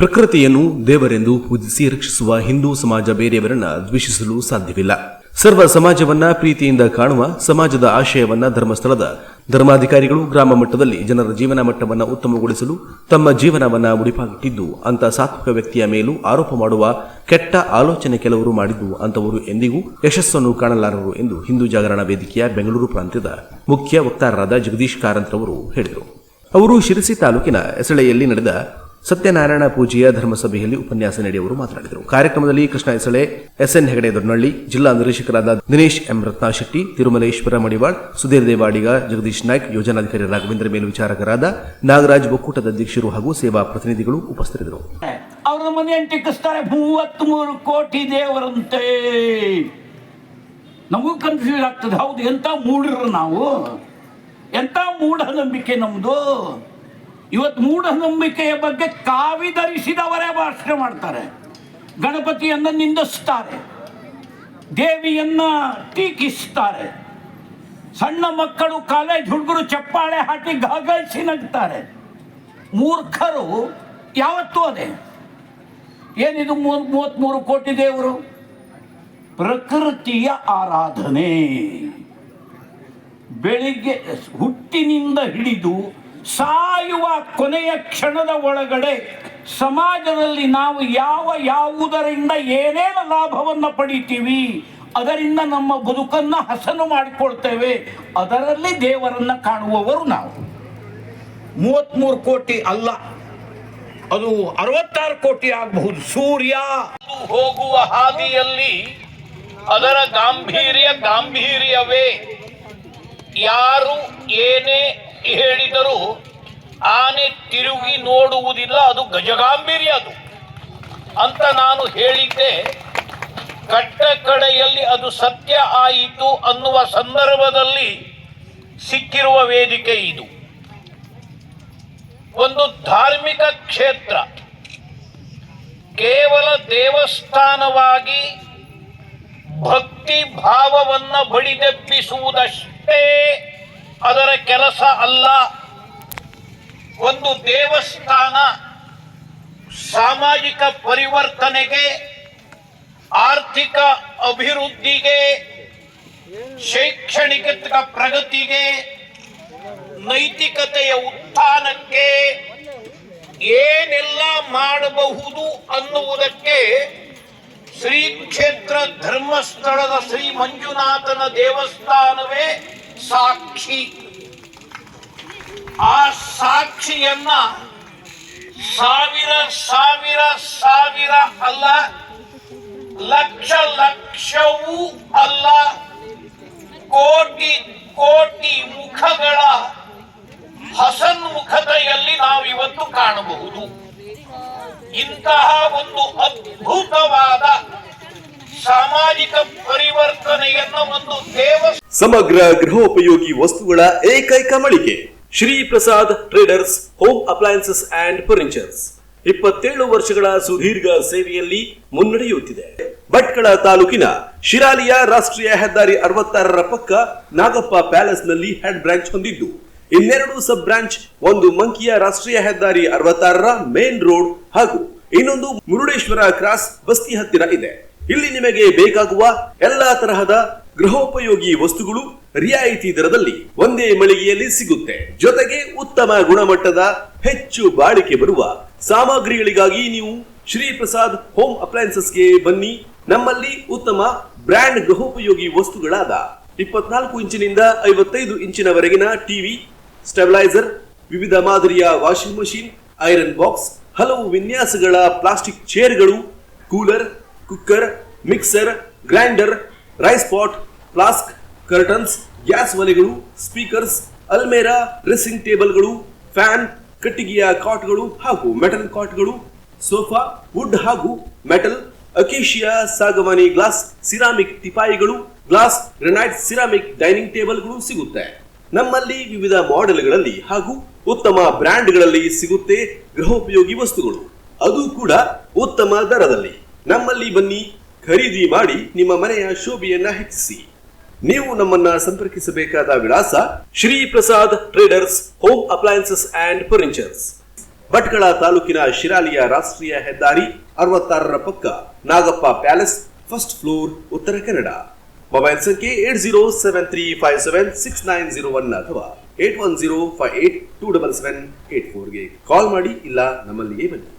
ಪ್ರಕೃತಿಯನ್ನು ದೇವರೆಂದು ಪೂಜಿಸಿ ರಕ್ಷಿಸುವ ಹಿಂದೂ ಸಮಾಜ ಬೇರೆಯವರನ್ನ ದ್ವೇಷಿಸಲು ಸಾಧ್ಯವಿಲ್ಲ. ಸರ್ವ ಸಮಾಜವನ್ನ ಪ್ರೀತಿಯಿಂದ ಕಾಣುವ, ಸಮಾಜದ ಆಶಯವನ್ನ ಧರ್ಮಸ್ಥಳದ ಧರ್ಮಾಧಿಕಾರಿಗಳು ಗ್ರಾಮ ಮಟ್ಟದಲ್ಲಿ ಜನರ ಜೀವನ ಮಟ್ಟವನ್ನು ಉತ್ತಮಗೊಳಿಸಲು ತಮ್ಮ ಜೀವನವನ್ನ ಮುಡಿಪಾಗಿಟ್ಟಿದ್ದು ಅಂತ ಸಾತ್ವಿಕ ವ್ಯಕ್ತಿಯ ಮೇಲೂ ಆರೋಪ ಮಾಡುವ ಕೆಟ್ಟ ಆಲೋಚನೆ ಕೆಲವರು ಮಾಡಿದ್ದು ಅಂತವರು ಎಂದಿಗೂ ಯಶಸ್ಸನ್ನು ಕಾಣಲಾರರು ಎಂದು ಹಿಂದೂ ಜಾಗರಣ ವೇದಿಕೆಯ ಬೆಂಗಳೂರು ಪ್ರಾಂತ್ಯದ ಮುಖ್ಯ ವಕ್ತಾರರಾದ ಜಗದೀಶ್ ಕಾರಂತ್ ರವರು ಹೇಳಿದರು. ಅವರು ಶಿರಸಿ ತಾಲೂಕಿನ ಎಸಳೆಯಲ್ಲಿ ನಡೆದ ಸತ್ಯನಾರಾಯಣ ಪೂಜೆಯ ಧರ್ಮಸಭೆಯಲ್ಲಿ ಉಪನ್ಯಾಸ ನೀಡಿ ಅವರು ಮಾತನಾಡಿದರು. ಕಾರ್ಯಕ್ರಮದಲ್ಲಿ ಕೃಷ್ಣ ಎಸಳೆ ಎಸ್ಎನ್ ಹೆಗಡೆ ದೊಡ್ನಳ್ಳಿ ಜಿಲ್ಲಾ ನಿರ್ದೇಶಕರಾದ ದಿನೇಶ್ ಎಂ. ರತ್ನಾಶೆಟ್ಟಿ, ತಿರುಮಲೇಶ್ವರ ಮಡಿವಾಳ್, ಸುಧೀರ್ ದೇವಾಡಿಗ, ಜಗದೀಶ್ ನಾಯ್ಕ್, ಯೋಜನಾಧಿಕಾರಿ ರಾಘವೇಂದ್ರ ಮೇಲ್ವಿಚಾರಕರಾದ ನಾಗರಾಜ್ ಒಕ್ಕೂಟದ ಅಧ್ಯಕ್ಷರು ಹಾಗೂ ಸೇವಾ ಪ್ರತಿನಿಧಿಗಳು ಉಪಸ್ಥಿತರಿದ್ದರು. ಅವ್ರ ಟಿಕ್ಕಿಸ್ತಾರೆ ಮೂವತ್ತ್ ಮೂರು ಕೋಟಿ ದೇವರಂತೆ. ನಮಗೂ ಕನ್ಫ್ಯೂಸ್ ಆಗ್ತದೆ. ಹೌದು, ಎಂತ ಮೂಢರು ನಾವು? ಎಂತ ಮೂಢನಂಬಿಕೆ ನಮ್ದು? ಇವತ್ತು ಮೂಢನಂಬಿಕೆಯ ಬಗ್ಗೆ ಕಾವಿ ಧರಿಸಿದವರೇ ಭಾಷಣ ಮಾಡ್ತಾರೆ. ಗಣಪತಿಯನ್ನ ನಿಂದಿಸ್ತಾರೆ. ದೇವಿಯನ್ನ ಟೀಕಿಸ್ತಾರೆ. ಸಣ್ಣ ಮಕ್ಕಳು ಕಾಲೇಜ್ ಹುಡುಗರು ಚಪ್ಪಾಳೆ ಹಾಕಿ ಗಾಗಲ್ಸಿ ನಗ್ತಾರೆ. ಮೂರ್ಖರು ಯಾವತ್ತೂ ಅದೇ. ಏನಿದು ಮೂವತ್ ಮೂವತ್ತ್ಮೂರು ಕೋಟಿ ದೇವರು? ಪ್ರಕೃತಿಯ ಆರಾಧನೆ. ಬೆಳಿಗ್ಗೆ ಹುಟ್ಟಿನಿಂದ ಹಿಡಿದು ಸಾಯುವ ಕೊನೆಯ ಕ್ಷಣದ ಒಳಗಡೆ ಸಮಾಜದಲ್ಲಿ ನಾವು ಯಾವ ಯಾವುದರಿಂದ ಏನೇನು ಲಾಭವನ್ನು ಪಡಿತೀವಿ, ಅದರಿಂದ ನಮ್ಮ ಬದುಕನ್ನು ಹಸನು ಮಾಡಿಕೊಳ್ತೇವೆ, ಅದರಲ್ಲಿ ದೇವರನ್ನ ಕಾಣುವವರು ನಾವು. ಮೂವತ್ತ್ಮೂರು ಕೋಟಿ ಅಲ್ಲ, ಅದು ಅರವತ್ತಾರು ಕೋಟಿ ಆಗಬಹುದು. ಸೂರ್ಯ! ಹೋಗುವ ಹಾದಿಯಲ್ಲಿ ಅದರ ಗಾಂಭೀರ್ಯ ಗಾಂಭೀರ್ಯವೇ. ಯಾರು ಏನೇ ಹೇಳಿದರೂ ಆನೆ ತಿರುಗಿ ನೋಡುವುದಿಲ್ಲ, ಅದು ಗಜಗಾಂಭೀರ್ಯ ಅದು. ಅಂತ ನಾನು ಹೇಳಿದ್ದೆ. ಕಟ್ಟ ಕಡೆಯಲ್ಲಿ ಅದು ಸತ್ಯ ಆಯಿತು ಅನ್ನುವ ಸಂದರ್ಭದಲ್ಲಿ ಸಿಕ್ಕಿರುವ ವೇದಿಕೆ ಇದು. ಒಂದು ಧಾರ್ಮಿಕ ಕ್ಷೇತ್ರ. ಕೇವಲ ದೇವಸ್ಥಾನವಾಗಿ ಭಕ್ತಿ ಭಾವವನ್ನು ಬಡಿದೆಬ್ಬಿಸುವುದಷ್ಟೇ ಅದರ ಕೆಲಸ ಅಲ್ಲ. ಒಂದು ದೇವಸ್ಥಾನ ಸಾಮಾಜಿಕ ಪರಿವರ್ತನೆಗೆ, ಆರ್ಥಿಕ ಅಭಿವೃದ್ಧಿಗೆ, ಶೈಕ್ಷಣಿಕ ಪ್ರಗತಿಗೆ, ನೈತಿಕತೆಯ ಉತ್ಥಾನಕ್ಕೆ ಏನೆಲ್ಲ ಮಾಡಬಹುದು ಅನ್ನುವುದಕ್ಕೆ ಶ್ರೀ ಕ್ಷೇತ್ರ ಧರ್ಮಸ್ಥಳದ ಶ್ರೀ ಮಂಜುನಾಥನ ದೇವಸ್ಥಾನವೇ ಸಾಕ್ಷಿ. ಆ ಸಾಕ್ಷಿಯನ್ನ ಸಾವಿರ ಸಾವಿರ ಸಾವಿರ ಅಲ್ಲ, ಲಕ್ಷ ಲಕ್ಷವೂ ಅಲ್ಲ, ಕೋಟಿ ಕೋಟಿ ಮುಖಗಳ ಹಸನ್ಮುಖತೆಯಲ್ಲಿ ನಾವು ಇವತ್ತು ಕಾಣಬಹುದು. ಇಂತಹ ಒಂದು ಅದ್ಭುತವಾದ ಸಮಗ್ರ ಗೃಹೋಪಯೋಗಿ ವಸ್ತುಗಳ ಏಕೈಕ ಮಳಿಗೆ. Shri Prasad traders home appliances and furnitures. ಇಪ್ಪತ್ತೇಳು ವರ್ಷಗಳ ಸುದೀರ್ಘ ಸೇವೆಯಲ್ಲಿ ಮುನ್ನಡೆಯುತ್ತಿದೆ. ಭಟ್ಕಳ ತಾಲೂಕಿನ ಶಿರಾಲಿಯ ರಾಷ್ಟ್ರೀಯ ಹೆದ್ದಾರಿ ಅರವತ್ತಾರರ ಪಕ್ಕ ನಾಗಪ್ಪ ಪ್ಯಾಲೇಸ್ನಲ್ಲಿ ಹೆಡ್ ಬ್ರಾಂಚ್ ಹೊಂದಿದ್ದು, ಇನ್ನೆರಡು ಸಬ್ ಬ್ರಾಂಚ್, ಒಂದು ಮಂಕಿಯ ರಾಷ್ಟ್ರೀಯ ಹೆದ್ದಾರಿ ಅರವತ್ತಾರರ ಮೇನ್ ರೋಡ್ ಹಾಗೂ ಇನ್ನೊಂದು ಮುರುಡೇಶ್ವರ ಕ್ರಾಸ್ ಬಸ್ತಿ ಹತ್ತಿರ ಇದೆ. ಇಲ್ಲಿ ನಿಮಗೆ ಬೇಕಾಗುವ ಎಲ್ಲಾ ತರಹದ ಗೃಹೋಪಯೋಗಿ ವಸ್ತುಗಳು ರಿಯಾಯಿತಿ ದರದಲ್ಲಿ ಒಂದೇ ಮಳಿಗೆಯಲ್ಲಿ ಸಿಗುತ್ತೆ. ಜೊತೆಗೆ ಉತ್ತಮ ಗುಣಮಟ್ಟದ ಹೆಚ್ಚು ಬಾಳಿಕೆ ಬರುವ ಸಾಮಗ್ರಿಗಳಿಗಾಗಿ ನೀವು ಶ್ರೀ ಪ್ರಸಾದ್ ಹೋಮ್ ಅಪ್ಲಯನ್ಸಸ್ಗೆ ಬನ್ನಿ. ನಮ್ಮಲ್ಲಿ ಉತ್ತಮ ಬ್ರ್ಯಾಂಡ್ ಗೃಹೋಪಯೋಗಿ ವಸ್ತುಗಳಾದ ಇಪ್ಪತ್ನಾಲ್ಕು ಇಂಚಿನಿಂದ ಐವತ್ತೈದು ಇಂಚಿನವರೆಗಿನ ಟಿವಿ, ಸ್ಟೆಬಿಲೈಸರ್, ವಿವಿಧ ಮಾದರಿಯ ವಾಷಿಂಗ್ ಮಷಿನ್, ಐರನ್ ಬಾಕ್ಸ್, ಹಲವು ವಿನ್ಯಾಸಗಳ plastic ಚೇರ್ಗಳು, cooler, cooker, mixer, grinder rice pot flask curtains gas ಒಲೆಗಳು speakers ಅಲ್ಮೇರಾ ಡ್ರೆಸ್ಸಿಂಗ್ ಟೇಬಲ್ಗಳು ಫ್ಯಾನ್ ಕಟ್ಟಿಗೆಯ ಕಾಟ್ಗಳು ಹಾಗೂ ಮೆಟಲ್ ಕಾಟ್ಗಳು ಸೋಫಾ ವುಡ್ ಹಾಗೂ ಮೆಟಲ್ ಅಕೇಶಿಯಾ ಸಾಗವಾನಿ ಗ್ಲಾಸ್ ಸಿರಾಮಿಕ್ ತಿಪಾಯಿಗಳು ಗ್ಲಾಸ್ ಗ್ರನೈಟ್ ಸಿರಾಮಿಕ್ ಡೈನಿಂಗ್ ಟೇಬಲ್ಗಳು ಸಿಗುತ್ತೆ. ನಮ್ಮಲ್ಲಿ ವಿವಿಧ ಮಾಡೆಲ್ಗಳಲ್ಲಿ ಹಾಗೂ ಉತ್ತಮ ಬ್ರ್ಯಾಂಡ್ಗಳಲ್ಲಿ ಸಿಗುತ್ತೆ ಗೃಹೋಪಯೋಗಿ ವಸ್ತುಗಳು. ಅದು ಕೂಡ ಉತ್ತಮ ದರದಲ್ಲಿ. ನಮ್ಮಲ್ಲಿ ಬನ್ನಿ ಖರೀದಿ ಮಾಡಿ ನಿಮ್ಮ ಮನೆಯ ಶೋಭೆಯನ್ನ ಹೆಚ್ಚಿಸಿ. ನೀವು ನಮ್ಮನ್ನ ಸಂಪರ್ಕಿಸಬೇಕಾದ ವಿಳಾಸ Shri Prasad traders home appliances and furnitures. Bhatkal ತಾಲೂಕಿನ ಶಿರಾಲಿಯ ರಾಷ್ಟ್ರೀಯ ಹೆದ್ದಾರಿ ಅರವತ್ತಾರರ ಪಕ್ಕ Nagappa palace, first floor, Uttara Kannada. Mobile ಸಂಖ್ಯೆ eight zero seven three five seven six nine zero one ಅಥವಾ eight one zero five eight two double seven eight ಫೋರ್ಗೆ call ಮಾಡಿ ಇಲ್ಲ ನಮ್ಮಲ್ಲಿಯೇ ಬನ್ನಿ.